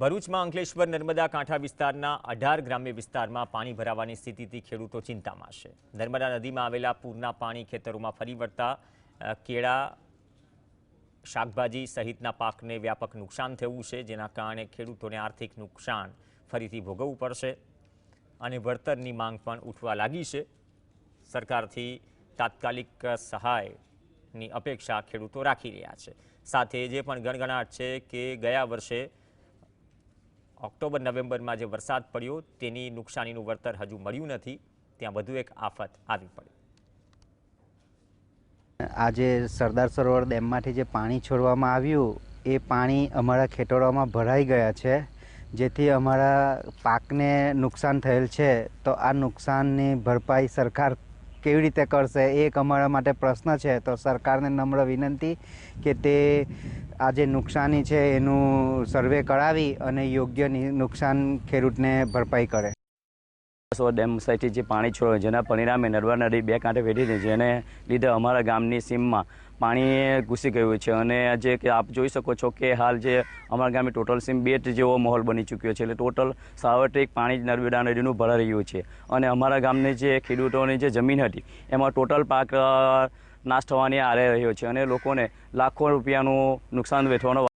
ભરૂચમાં અંકલેશ્વર નર્મદા કાંઠા વિસ્તારના અઢાર ગ્રામ્ય વિસ્તારમાં પાણી ભરાવાની સ્થિતિથી ખેડૂતો ચિંતામાં છે. નર્મદા નદીમાં આવેલા પૂરના પાણી ખેતરોમાં ફરી વળતા કેળા, શાકભાજી સહિતના પાકને વ્યાપક નુકસાન થયું છે, જેના કારણે ખેડૂતોને આર્થિક નુકસાન ફરીથી ભોગવવું પડશે અને વળતરની માંગ પણ ઉઠવા લાગી છે. સરકારથી તાત્કાલિક સહાયની અપેક્ષા ખેડૂતો રાખી રહ્યા છે. સાથે જે પણ ગણગણાટ છે કે ગયા વર્ષે ઓક્ટોબર, નવેમ્બરમાં જે વરસાદ પડ્યો, તેની નુકસાનીનું વળતર હજુ મળ્યું નથી. ત્યાં વધુ એક આફત આવી પડી. આજે સરદાર સરોવર ડેમમાંથી જે પાણી છોડવામાં આવ્યું, એ પાણી અમારા ખેતરોમાં ભરાઈ ગયા છે. જેથી અમારા પાકને નુકસાન થયેલ છે. તો આ નુકસાનની ભરપાઈ સરકાર કેવી રીતે કરશે એ એક અમારા માટે પ્રશ્ન છે. તો સરકારને નમ્ર વિનંતી કે તે આ જે નુકસાની છે એનું સર્વે કરાવી અને યોગ્ય નુકસાન ખેડૂતને ભરપાઈ કરે. સો ડેમ સાઈડથી જે પાણી છોડ્યો જેના પરિણામે નર્મદા નદી બે કાંઠે વેઠી છે. જેને લીધે અમારા ગામની સીમમાં પાણી ઘૂસી ગયું છે. અને જે કે આપ જોઈ શકો છો કે હાલ જે અમારા ગામની ટોટલ સીમ બેટ જેવો માહોલ બની ચૂક્યો છે. એટલે ટોટલ સાર્વત્રિક પાણી નર્મદા નદીનું ભરાઈ રહ્યું છે. અને અમારા ગામની જે ખેડૂતોની જે જમીન હતી, એમાં ટોટલ પાક નાશ થવાની આરે રહ્યો છે. અને લોકોને લાખો રૂપિયાનું નુકસાન વેઠવાનો